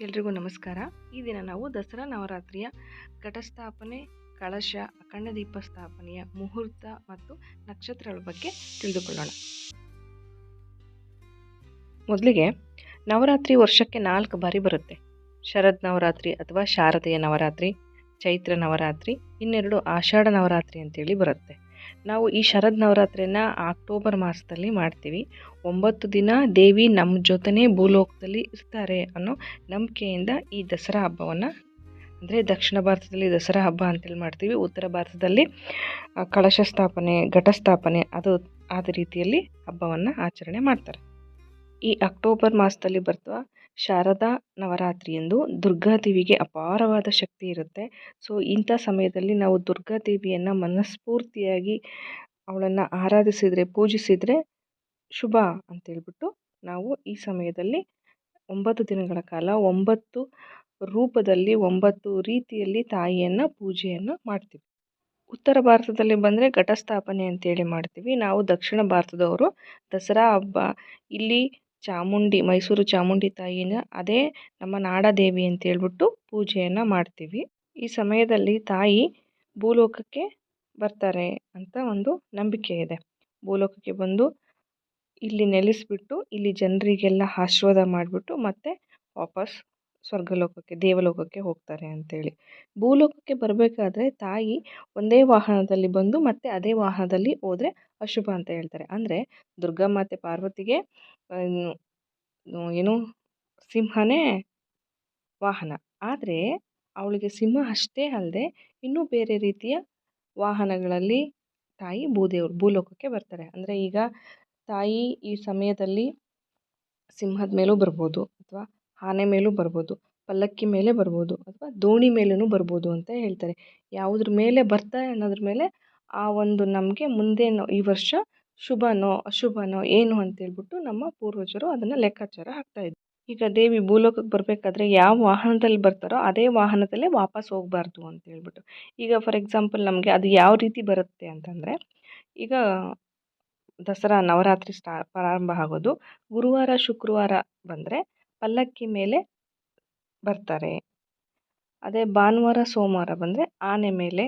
ಎಲ್ರಿಗೂ ನಮಸ್ಕಾರ. ಈ ದಿನ ನಾವು ದಸರಾ ನವರಾತ್ರಿಯ ಘಟಸ್ಥಾಪನೆ, ಕಳಶ, ಅಖಂಡ ದೀಪ ಸ್ಥಾಪನೆಯ ಮುಹೂರ್ತ ಮತ್ತು ನಕ್ಷತ್ರಗಳ ಬಗ್ಗೆ ತಿಳಿದುಕೊಳ್ಳೋಣ. ಮೊದಲಿಗೆ ನವರಾತ್ರಿ ವರ್ಷಕ್ಕೆ ನಾಲ್ಕು ಬಾರಿ ಬರುತ್ತೆ. ಶರದ್ ನವರಾತ್ರಿ ಅಥವಾ ಶಾರದೆಯ ನವರಾತ್ರಿ, ಚೈತ್ರ ನವರಾತ್ರಿ, ಇನ್ನೆರಡು ಆಷಾಢ ನವರಾತ್ರಿ ಅಂತೇಳಿ ಬರುತ್ತೆ. ನಾವು ಈ ಶರದ್ ನವರಾತ್ರಿನ ಅಕ್ಟೋಬರ್ ಮಾಸದಲ್ಲಿ ಮಾಡ್ತೀವಿ. ಒಂಬತ್ತು ದಿನ ದೇವಿ ನಮ್ಮ ಜೊತೆನೇ ಭೂಲೋಕದಲ್ಲಿ ಇರ್ತಾರೆ ಅನ್ನೋ ನಂಬಿಕೆಯಿಂದ ಈ ದಸರಾ ಹಬ್ಬವನ್ನು, ಅಂದರೆ ದಕ್ಷಿಣ ಭಾರತದಲ್ಲಿ ದಸರಾ ಹಬ್ಬ ಅಂತೇಳಿ ಮಾಡ್ತೀವಿ. ಉತ್ತರ ಭಾರತದಲ್ಲಿ ಕಳಶ ಸ್ಥಾಪನೆ ಘಟಸ್ಥಾಪನೆ ಅದು ಆದ ರೀತಿಯಲ್ಲಿ ಹಬ್ಬವನ್ನು ಆಚರಣೆ ಮಾಡ್ತಾರೆ. ಈ ಅಕ್ಟೋಬರ್ ಮಾಸದಲ್ಲಿ ಬರ್ತವ ಶಾರದಾ ನವರಾತ್ರಿ ಎಂದು ದುರ್ಗಾದೇವಿಗೆ ಅಪಾರವಾದ ಶಕ್ತಿ ಇರುತ್ತೆ. ಸೊ, ಇಂಥ ಸಮಯದಲ್ಲಿ ನಾವು ದುರ್ಗಾ ದೇವಿಯನ್ನು ಮನಸ್ಫೂರ್ತಿಯಾಗಿ ಅವಳನ್ನು ಆರಾಧಿಸಿದರೆ, ಪೂಜಿಸಿದರೆ ಶುಭ ಅಂತೇಳ್ಬಿಟ್ಟು ನಾವು ಈ ಸಮಯದಲ್ಲಿ ಒಂಬತ್ತು ದಿನಗಳ ಕಾಲ ಒಂಬತ್ತು ರೂಪದಲ್ಲಿ, ಒಂಬತ್ತು ರೀತಿಯಲ್ಲಿ ತಾಯಿಯನ್ನು ಪೂಜೆಯನ್ನು ಮಾಡ್ತೀವಿ. ಉತ್ತರ ಭಾರತದಲ್ಲಿ ಬಂದರೆ ಘಟಸ್ಥಾಪನೆ ಅಂತೇಳಿ ಮಾಡ್ತೀವಿ. ನಾವು ದಕ್ಷಿಣ ಭಾರತದವರು, ದಸರಾ ಹಬ್ಬ, ಇಲ್ಲಿ ಚಾಮುಂಡಿ, ಮೈಸೂರು ಚಾಮುಂಡಿ ತಾಯಿನ ಅದೇ ನಮ್ಮ ನಾಡದೇವಿ ಅಂತೇಳ್ಬಿಟ್ಟು ಪೂಜೆಯನ್ನು ಮಾಡ್ತೀವಿ. ಈ ಸಮಯದಲ್ಲಿ ತಾಯಿ ಭೂಲೋಕಕ್ಕೆ ಬರ್ತಾರೆ ಅಂತ ಒಂದು ನಂಬಿಕೆ ಇದೆ. ಭೂಲೋಕಕ್ಕೆ ಬಂದು ಇಲ್ಲಿ ನೆಲೆಸ್ಬಿಟ್ಟು ಇಲ್ಲಿ ಜನರಿಗೆಲ್ಲ ಆಶೀರ್ವಾದ ಮಾಡಿಬಿಟ್ಟು ಮತ್ತೆ ವಾಪಸ್ ಸ್ವರ್ಗಲೋಕಕ್ಕೆ, ದೇವಲೋಕಕ್ಕೆ ಹೋಗ್ತಾರೆ ಅಂತೇಳಿ. ಭೂಲೋಕಕ್ಕೆ ಬರಬೇಕಾದ್ರೆ ತಾಯಿ ಒಂದೇ ವಾಹನದಲ್ಲಿ ಬಂದು ಮತ್ತೆ ಅದೇ ವಾಹನದಲ್ಲಿ ಹೋದರೆ ಅಶುಭ ಅಂತ ಹೇಳ್ತಾರೆ. ಅಂದರೆ ದುರ್ಗಾಮಾತೆ ಪಾರ್ವತಿಗೆ ಏನು ಸಿಂಹನೇ ವಾಹನ. ಆದರೆ ಅವಳಿಗೆ ಸಿಂಹ ಅಷ್ಟೇ ಅಲ್ಲದೆ ಇನ್ನೂ ಬೇರೆ ರೀತಿಯ ವಾಹನಗಳಲ್ಲಿ ತಾಯಿ ಭೂದೇವರು, ಭೂಲೋಕಕ್ಕೆ ಬರ್ತಾರೆ. ಅಂದರೆ ಈಗ ತಾಯಿ ಈ ಸಮಯದಲ್ಲಿ ಸಿಂಹದ ಮೇಲೂ ಬರ್ಬೋದು, ಅಥವಾ ಆನೆ ಮೇಲೂ ಬರ್ಬೋದು, ಪಲ್ಲಕ್ಕಿ ಮೇಲೆ ಬರ್ಬೋದು ಅಥವಾ ದೋಣಿ ಮೇಲೂ ಬರ್ಬೋದು ಅಂತ ಹೇಳ್ತಾರೆ. ಯಾವುದ್ರ ಮೇಲೆ ಬರ್ತಾರೆ ಅನ್ನೋದ್ರ ಮೇಲೆ ಆ ಒಂದು ನಮಗೆ ಮುಂದೆ ಈ ವರ್ಷ ಶುಭನೋ ಅಶುಭನೋ ಏನು ಅಂತೇಳ್ಬಿಟ್ಟು ನಮ್ಮ ಪೂರ್ವಜರು ಅದನ್ನು ಲೆಕ್ಕಾಚಾರ ಹಾಕ್ತಾಯಿದ್ರು ಈಗ ದೇವಿ ಭೂಲೋಕಕ್ಕೆ ಬರಬೇಕಾದ್ರೆ ಯಾವ ವಾಹನದಲ್ಲಿ ಬರ್ತಾರೋ ಅದೇ ವಾಹನದಲ್ಲೇ ವಾಪಸ್ ಹೋಗಬಾರ್ದು ಅಂತ ಹೇಳ್ಬಿಟ್ಟು. ಈಗ ಫಾರ್ ಎಕ್ಸಾಂಪಲ್ ನಮಗೆ ಅದು ಯಾವ ರೀತಿ ಬರುತ್ತೆ ಅಂತಂದರೆ, ಈಗ ದಸರಾ ನವರಾತ್ರಿ ಸ್ಟಾ ಪ್ರಾರಂಭ ಆಗೋದು, ಗುರುವಾರ ಶುಕ್ರವಾರ ಬಂದರೆ ಪಲ್ಲಕ್ಕಿ ಮೇಲೆ ಬರ್ತಾರೆ. ಅದೇ ಭಾನುವಾರ, ಸೋಮವಾರ ಬಂದರೆ ಆನೆ ಮೇಲೆ,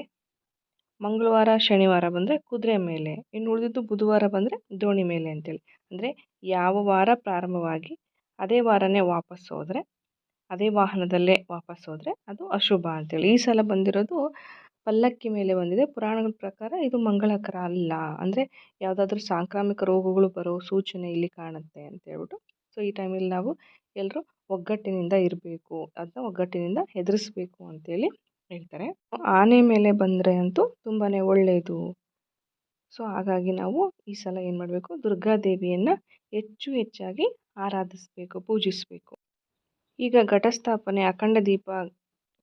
ಮಂಗಳವಾರ, ಶನಿವಾರ ಬಂದರೆ ಕುದುರೆ ಮೇಲೆ. ಇನ್ನು ಉಳಿದಿದ್ದು ಬುಧವಾರ ಬಂದರೆ ದೋಣಿ ಮೇಲೆ ಅಂತೇಳಿ. ಅಂದರೆ ಯಾವ ವಾರ ಪ್ರಾರಂಭವಾಗಿ ಅದೇ ವಾರನೇ ವಾಪಸ್ ಹೋದರೆ, ಅದೇ ವಾಹನದಲ್ಲೇ ವಾಪಸ್ ಹೋದರೆ ಅದು ಅಶುಭ ಅಂತೇಳಿ. ಈ ಸಲ ಬಂದಿರೋದು ಪಲ್ಲಕ್ಕಿ ಮೇಲೆ ಬಂದಿದೆ. ಪುರಾಣಗಳ ಪ್ರಕಾರ ಇದು ಮಂಗಳಕರ ಅಲ್ಲ. ಅಂದರೆ ಯಾವುದಾದ್ರೂ ಸಾಂಕ್ರಾಮಿಕ ರೋಗಗಳು ಬರೋ ಸೂಚನೆ ಇಲ್ಲಿ ಕಾಣುತ್ತೆ ಅಂತ ಹೇಳ್ಬಿಟ್ಟು. ಸೊ ಈ ಟೈಮಲ್ಲಿ ನಾವು ಎಲ್ಲರೂ ಒಗ್ಗಟ್ಟಿನಿಂದ ಇರಬೇಕು ಅದನ್ನ ಒಗ್ಗಟ್ಟಿನಿಂದ ಎದುರಿಸ್ಬೇಕು ಅಂತೇಳಿ ಹೇಳ್ತಾರೆ. ಆನೆ ಮೇಲೆ ಬಂದರೆ ಅಂತೂ ತುಂಬಾ ಒಳ್ಳೆಯದು ಸೊ, ಹಾಗಾಗಿ ನಾವು ಈ ಸಲ ಏನು ಮಾಡಬೇಕು ದುರ್ಗಾದೇವಿಯನ್ನು ಹೆಚ್ಚು ಹೆಚ್ಚಾಗಿ ಆರಾಧಿಸಬೇಕು, ಪೂಜಿಸಬೇಕು. ಈಗ ಘಟಸ್ಥಾಪನೆ, ಅಖಂಡ ದೀಪ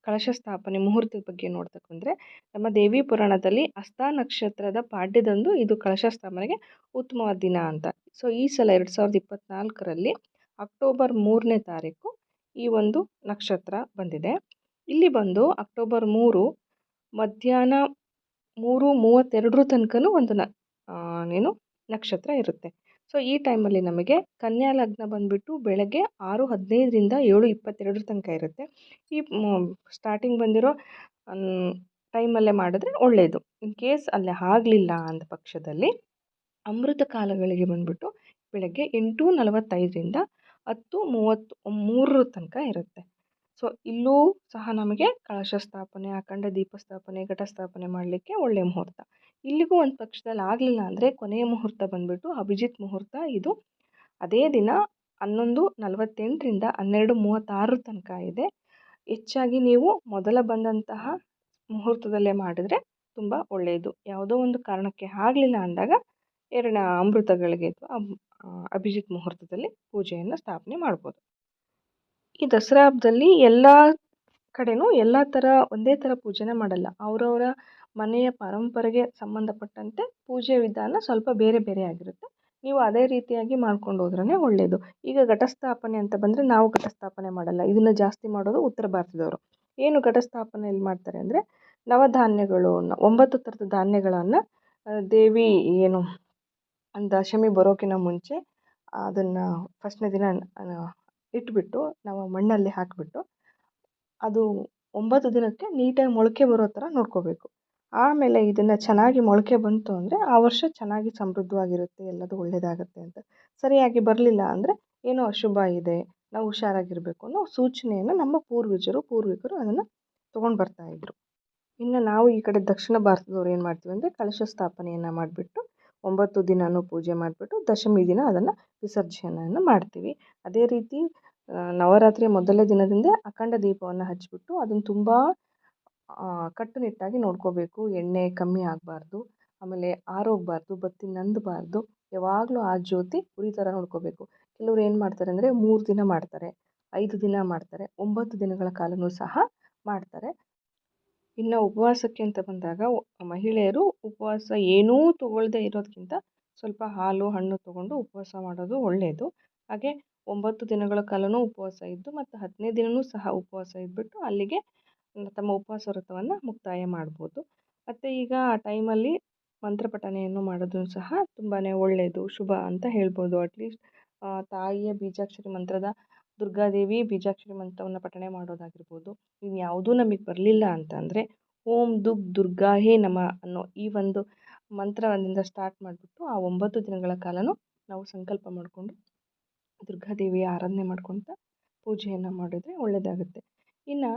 ಕಳಶ ಸ್ಥಾಪನೆ ಮುಹೂರ್ತದ ಬಗ್ಗೆ ನೋಡ್ತಕ್ಕಂದ್ರೆ ನಮ್ಮ ದೇವಿ ಪುರಾಣದಲ್ಲಿ ಹಸ್ತ ನಕ್ಷತ್ರದ ಪಾಡ್ಯದಂದು ಇದು ಕಳಶ ಸ್ಥಾಪನೆಗೆ ಉತ್ತಮವಾದ ದಿನ ಅಂತ. ಸೊ, ಈ ಸಲ ಎರಡು ಸಾವಿರದ ಇಪ್ಪತ್ತ್ನಾಲ್ಕರಲ್ಲಿ ಅಕ್ಟೋಬರ್ ಮೂರನೇ ತಾರೀಕು ಈ ಒಂದು ನಕ್ಷತ್ರ ಬಂದಿದೆ. ಇಲ್ಲಿ ಬಂದು ಅಕ್ಟೋಬರ್ ಮೂರು ಮಧ್ಯಾಹ್ನ ಮೂರು ಮೂವತ್ತೆರಡರ ತನಕನೂ ಒಂದು ನ ಏನು ನಕ್ಷತ್ರ ಇರುತ್ತೆ. ಸೊ, ಈ ಟೈಮಲ್ಲಿ ನಮಗೆ ಕನ್ಯಾ ಲಗ್ನ ಬಂದುಬಿಟ್ಟು ಬೆಳಗ್ಗೆ ಆರು ಹದಿನೈದರಿಂದ ಏಳು ಇಪ್ಪತ್ತೆರಡರ ತನಕ ಇರುತ್ತೆ. ಈ ಸ್ಟಾರ್ಟಿಂಗ್ ಬಂದಿರೋ ಟೈಮಲ್ಲೇ ಮಾಡಿದ್ರೆ ಒಳ್ಳೆಯದು ಇನ್ ಕೇಸ್ ಅಲ್ಲೇ ಆಗಲಿಲ್ಲ ಅಂದ ಪಕ್ಷದಲ್ಲಿ ಅಮೃತ ಕಾಲಗಳಿಗೆ ಬಂದುಬಿಟ್ಟು ಬೆಳಗ್ಗೆ ಎಂಟು ನಲವತ್ತೈದರಿಂದ ಹತ್ತು ಮೂವತ್ತು ಮೂರರ ತನಕ ಇರುತ್ತೆ. ಸೊ, ಇಲ್ಲೂ ಸಹ ನಮಗೆ ಕಳಶ ಸ್ಥಾಪನೆ, ಅಖಂಡ ದೀಪ ಸ್ಥಾಪನೆ, ಘಟ ಸ್ಥಾಪನೆ ಮಾಡಲಿಕ್ಕೆ ಒಳ್ಳೆಯ ಮುಹೂರ್ತ. ಇಲ್ಲಿಗೂ ಒಂದು ಪಕ್ಷದಲ್ಲಿ ಆಗಲಿಲ್ಲ ಅಂದರೆ ಕೊನೆಯ ಮುಹೂರ್ತ ಬಂದುಬಿಟ್ಟು ಅಭಿಜಿತ್ ಮುಹೂರ್ತ ಇದು. ಅದೇ ದಿನ ಹನ್ನೊಂದು ನಲವತ್ತೆಂಟರಿಂದ ಹನ್ನೆರಡು ಮೂವತ್ತಾರರ ತನಕ ಇದೆ. ಹೆಚ್ಚಾಗಿ ನೀವು ಮೊದಲ ಬಂದಂತಹ ಮುಹೂರ್ತದಲ್ಲೇ ಮಾಡಿದರೆ ತುಂಬ ಒಳ್ಳೆಯದು. ಯಾವುದೋ ಒಂದು ಕಾರಣಕ್ಕೆ ಆಗಲಿಲ್ಲ ಅಂದಾಗ ಎರಡನೇ ಅಮೃತಗಳಿಗೆ ಅಥವಾ ಅಭಿಜಿತ್ ಮುಹೂರ್ತದಲ್ಲಿ ಪೂಜೆಯನ್ನು ಸ್ಥಾಪನೆ ಮಾಡ್ಬೋದು. ಈ ದಸರಾ ಹಬ್ಬದಲ್ಲಿ ಎಲ್ಲ ಕಡೆನೂ ಎಲ್ಲ ಥರ ಒಂದೇ ಥರ ಪೂಜೆನೆ ಮಾಡಲ್ಲ. ಅವರವರ ಮನೆಯ ಪರಂಪರೆಗೆ ಸಂಬಂಧಪಟ್ಟಂತೆ ಪೂಜೆ ವಿಧಾನ ಸ್ವಲ್ಪ ಬೇರೆ ಬೇರೆ ಆಗಿರುತ್ತೆ. ನೀವು ಅದೇ ರೀತಿಯಾಗಿ ಮಾಡ್ಕೊಂಡು ಹೋದ್ರೇ ಒಳ್ಳೆಯದು ಈಗ ಘಟಸ್ಥಾಪನೆ ಅಂತ ಬಂದರೆ ನಾವು ಘಟಸ್ಥಾಪನೆ ಮಾಡಲ್ಲ. ಇದನ್ನು ಜಾಸ್ತಿ ಮಾಡೋದು ಉತ್ತರ ಭಾರತದವರು. ಏನು ಘಟಸ್ಥಾಪನೆಯಲ್ಲಿ ಮಾಡ್ತಾರೆ ಅಂದರೆ ನವಧಾನ್ಯಗಳು ಒಂಬತ್ತು ಥರದ ಧಾನ್ಯಗಳನ್ನು ದೇವಿ ಏನು ದಶಮಿ ಬರೋಕ್ಕಿಂತ ಮುಂಚೆ, ಅದನ್ನು ಫಸ್ಟ್ನೇ ದಿನ ಇಟ್ಬಿಟ್ಟು, ನಾವು ಮಣ್ಣಲ್ಲಿ ಹಾಕಿಬಿಟ್ಟು, ಅದು ಒಂಬತ್ತು ದಿನಕ್ಕೆ ನೀಟಾಗಿ ಮೊಳಕೆ ಬರೋ ಥರ ನೋಡ್ಕೋಬೇಕು. ಆಮೇಲೆ ಇದನ್ನು ಚೆನ್ನಾಗಿ ಮೊಳಕೆ ಬಂತು ಅಂದರೆ, ಆ ವರ್ಷ ಚೆನ್ನಾಗಿ ಸಮೃದ್ಧವಾಗಿರುತ್ತೆ, ಎಲ್ಲದೂ ಒಳ್ಳೆಯದಾಗತ್ತೆ ಅಂತ. ಸರಿಯಾಗಿ ಬರಲಿಲ್ಲ ಅಂದರೆ, ಏನೋ ಅಶುಭ ಇದೆ, ನಾವು ಹುಷಾರಾಗಿರಬೇಕು ಅನ್ನೋ ಸೂಚನೆಯನ್ನು ನಮ್ಮ ಪೂರ್ವಜರು, ಪೂರ್ವಿಕರು ಅದನ್ನು ತೊಗೊಂಡು ಬರ್ತಾಯಿದ್ರು ಇನ್ನು ನಾವು ಈ ಕಡೆ ದಕ್ಷಿಣ ಭಾರತದವ್ರು ಏನು ಮಾಡ್ತೀವಿ ಅಂದರೆ, ಕಲಶ ಸ್ಥಾಪನೆಯನ್ನು ಮಾಡಿಬಿಟ್ಟು ಒಂಬತ್ತು ದಿನವೂ ಪೂಜೆ ಮಾಡಿಬಿಟ್ಟು ದಶಮಿ ದಿನ ಅದನ್ನು ವಿಸರ್ಜನೆಯನ್ನು ಮಾಡ್ತೀವಿ. ಅದೇ ರೀತಿ ನವರಾತ್ರಿ ಮೊದಲನೇ ದಿನದಿಂದ ಅಖಂಡ ದೀಪವನ್ನು ಹಚ್ಚಿಬಿಟ್ಟು ಅದನ್ನು ತುಂಬ ಕಟ್ಟುನಿಟ್ಟಾಗಿ ನೋಡ್ಕೋಬೇಕು. ಎಣ್ಣೆ ಕಮ್ಮಿ ಆಗಬಾರ್ದು, ಆಮೇಲೆ ಆರೋಗಬಾರ್ದು ಬತ್ತಿ ನಂದಬಾರ್ದು, ಯಾವಾಗಲೂ ಆ ಜ್ಯೋತಿ ಉರಿ ಥರ ನೋಡ್ಕೋಬೇಕು. ಕೆಲವ್ರು ಏನು ಮಾಡ್ತಾರೆ ಅಂದರೆ ಮೂರು ದಿನ ಮಾಡ್ತಾರೆ, ಐದು ದಿನ ಮಾಡ್ತಾರೆ, ಒಂಬತ್ತು ದಿನಗಳ ಕಾಲವೂ ಸಹ ಮಾಡ್ತಾರೆ. ಇನ್ನು ಉಪವಾಸಕ್ಕೆ ಅಂತ ಬಂದಾಗ ಮಹಿಳೆಯರು ಉಪವಾಸ ಏನೂ ತಗೊಳ್ಳದೆ ಇರೋದಕ್ಕಿಂತ ಸ್ವಲ್ಪ ಹಾಲು, ಹಣ್ಣು ತಗೊಂಡು ಉಪವಾಸ ಮಾಡೋದು ಒಳ್ಳೆಯದು ಹಾಗೆ ಒಂಬತ್ತು ದಿನಗಳ ಕಾಲವೂ ಉಪವಾಸ ಇದ್ದು, ಮತ್ತು ಹತ್ತನೇ ದಿನವೂ ಸಹ ಉಪವಾಸ ಇದ್ಬಿಟ್ಟು ಅಲ್ಲಿಗೆ ತಮ್ಮ ಉಪವಾಸ ವ್ರತವನ್ನು ಮುಕ್ತಾಯ ಮಾಡ್ಬೋದು. ಮತ್ತು ಈಗ ಆ ಟೈಮಲ್ಲಿ ಮಂತ್ರ ಪಠಣೆಯನ್ನು ಮಾಡೋದು ಸಹ ತುಂಬಾ ಒಳ್ಳೆಯದು ಶುಭ ಅಂತ ಹೇಳ್ಬೋದು. ಅಟ್ಲೀಸ್ಟ್ ತಾಯಿಯ ಬೀಜಾಕ್ಷರಿ ಮಂತ್ರದ ದುರ್ಗಾದೇವಿ ಬೀಜಾಕ್ಷರಿ ಮಂತ್ರವನ್ನು ಪಠಣೆ ಮಾಡೋದಾಗಿರ್ಬೋದು. ಇನ್ಯಾವುದೂ ನಮಗೆ ಬರಲಿಲ್ಲ ಅಂತಂದರೆ, ಓಂ ದುಗ್ ದುರ್ಗಾಹೇ ನಮ ಅನ್ನೋ ಈ ಒಂದು ಮಂತ್ರದಿಂದ ಸ್ಟಾರ್ಟ್ ಮಾಡಿಬಿಟ್ಟು ಆ ಒಂಬತ್ತು ದಿನಗಳ ಕಾಲವೂ ನಾವು ಸಂಕಲ್ಪ ಮಾಡಿಕೊಂಡು ದುರ್ಗಾದೇವಿಯ ಆರಾಧನೆ ಮಾಡ್ಕೊತ ಪೂಜೆಯನ್ನು ಮಾಡಿದ್ರೆ ಒಳ್ಳೆಯದಾಗುತ್ತೆ ಇನ್ನು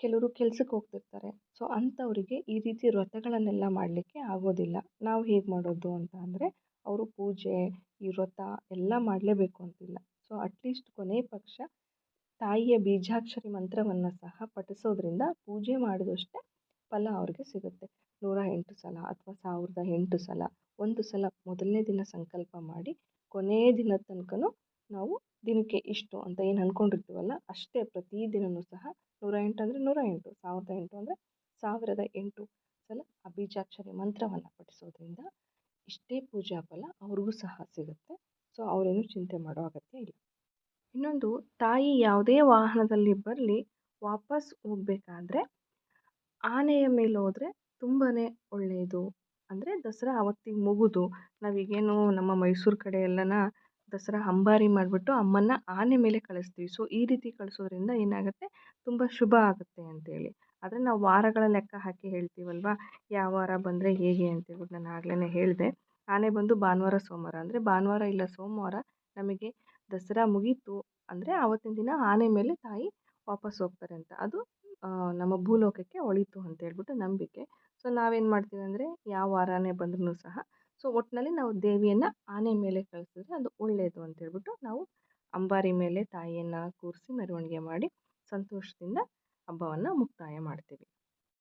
ಕೆಲವರು ಕೆಲ್ಸಕ್ಕೆ ಹೋಗ್ತಿರ್ತಾರೆ. ಸೊ ಅಂಥವರಿಗೆ ಈ ರೀತಿ ವ್ರತಗಳನ್ನೆಲ್ಲ ಮಾಡಲಿಕ್ಕೆ ಆಗೋದಿಲ್ಲ. ನಾವು ಹೇಗೆ ಮಾಡೋದು ಅಂತ ಅಂದರೆ, ಅವರು ಪೂಜೆ, ಈ ವ್ರತ ಎಲ್ಲ ಮಾಡಲೇಬೇಕು ಅಂತಿಲ್ಲ. ಸೊ ಅಟ್ಲೀಸ್ಟ್ ಕೊನೆ ಪಕ್ಷ ತಾಯಿಯ ಬೀಜಾಕ್ಷರಿ ಮಂತ್ರವನ್ನು ಸಹ ಪಠಿಸೋದ್ರಿಂದ ಪೂಜೆ ಮಾಡಿದಷ್ಟೇ ಫಲ ಅವ್ರಿಗೆ ಸಿಗುತ್ತೆ. ನೂರ ಎಂಟು ಸಲ ಅಥವಾ ಸಾವಿರದ ಎಂಟು ಸಲ, ಒಂದು ಸಲ ಮೊದಲನೇ ದಿನ ಸಂಕಲ್ಪ ಮಾಡಿ ಕೊನೆಯ ದಿನದ ತನಕನೂ ನಾವು ದಿನಕ್ಕೆ ಇಷ್ಟು ಅಂತ ಏನು ಅಂದ್ಕೊಂಡಿರ್ತೀವಲ್ಲ ಅಷ್ಟೇ ಪ್ರತಿ ದಿನವೂ ಸಹ ನೂರ ಎಂಟು ಅಂದರೆ ನೂರ ಎಂಟು, ಸಾವಿರದ ಎಂಟು ಅಂದರೆ ಸಾವಿರದ ಎಂಟು ಸಲ ಆ ಬೀಜಾಕ್ಷರಿ ಮಂತ್ರವನ್ನು ಪಠಿಸೋದ್ರಿಂದ ಇಷ್ಟೇ ಪೂಜಾ ಫಲ ಅವ್ರಿಗೂ ಸಹ ಸಿಗುತ್ತೆ. ಸೊ ಅವರೇನು ಚಿಂತೆ ಮಾಡೋ ಅಗತ್ಯ ಇಲ್ಲ. ಇನ್ನೊಂದು, ತಾಯಿ ಯಾವುದೇ ವಾಹನದಲ್ಲಿ ಬರಲಿ ವಾಪಸ್ ಹೋಗ್ಬೇಕಾದ್ರೆ ಆನೆಯ ಮೇಲೆ ಹೋದರೆ ತುಂಬಾ ಒಳ್ಳೆಯದು. ಅಂದರೆ ದಸರಾ ಆವತ್ತಿಗೆ ಮುಗಿದು. ನಾವೀಗೇನು ನಮ್ಮ ಮೈಸೂರು ಕಡೆ ಎಲ್ಲನ ದಸರಾ ಅಂಬಾರಿ ಮಾಡಿಬಿಟ್ಟು ಅಮ್ಮನ ಆನೆ ಮೇಲೆ ಕಳಿಸ್ತೀವಿ. ಸೊ, ಈ ರೀತಿ ಕಳಿಸೋದ್ರಿಂದ ಏನಾಗುತ್ತೆ? ತುಂಬ ಶುಭ ಆಗುತ್ತೆ ಅಂತೇಳಿ. ಆದರೆ ನಾವು ವಾರಗಳ ಲೆಕ್ಕ ಹಾಕಿ ಹೇಳ್ತೀವಲ್ವಾ? ಯಾವ ವಾರ ಬಂದರೆ ಹೇಗೆ ಅಂತೇಳ್ಬಿಟ್ಟು ನಾನು ಆಗ್ಲೇ ಹೇಳಿದೆ. ಆನೆ ಬಂದು ಭಾನುವಾರ, ಸೋಮವಾರ ಅಂದರೆ ಭಾನುವಾರ ಇಲ್ಲ ಸೋಮವಾರ ನಮಗೆ ದಸರಾ ಮುಗೀತು ಅಂದರೆ ಆವತ್ತಿನ ದಿನ ಆನೆ ಮೇಲೆ ತಾಯಿ ವಾಪಸ್ ಹೋಗ್ತಾರೆ ಅಂತ. ಅದು ನಮ್ಮ ಭೂಲೋಕಕ್ಕೆ ಒಳಿತು ಅಂತ ಹೇಳ್ಬಿಟ್ಟು ನಂಬಿಕೆ. ಸೊ, ನಾವೇನು ಮಾಡ್ತೀವಿ ಅಂದರೆ ಯಾವ ವಾರನೇ ಬಂದ್ರೂ ಸಹ, ಸೊ ಒಟ್ಟಿನಲ್ಲಿ ನಾವು ದೇವಿಯನ್ನು ಆನೆ ಮೇಲೆ ಕಳಿಸಿದ್ರೆ ಅದು ಒಳ್ಳೆಯದು ಅಂತೇಳ್ಬಿಟ್ಟು ನಾವು ಅಂಬಾರಿ ಮೇಲೆ ತಾಯಿಯನ್ನು ಕೂರಿಸಿ ಮೆರವಣಿಗೆ ಮಾಡಿ ಸಂತೋಷದಿಂದ ಹಬ್ಬವನ್ನು ಮುಕ್ತಾಯ ಮಾಡ್ತೀವಿ.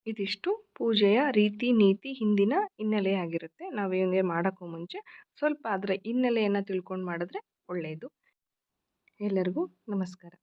ಇದಿಷ್ಟು ಪೂಜೆಯ ರೀತಿ ನೀತಿ ಹಿಂದಿನ ಹಿನ್ನೆಲೆಯಾಗಿರುತ್ತೆ. ನಾವು ಏನೇ ಮಾಡೋಕ್ಕೂ ಮುಂಚೆ ಸ್ವಲ್ಪ ಅದರ ಹಿನ್ನೆಲೆಯನ್ನು ತಿಳ್ಕೊಂಡು ಮಾಡಿದ್ರೆ ಒಳ್ಳೆಯದು ಎಲ್ಲರಿಗೂ ನಮಸ್ಕಾರ.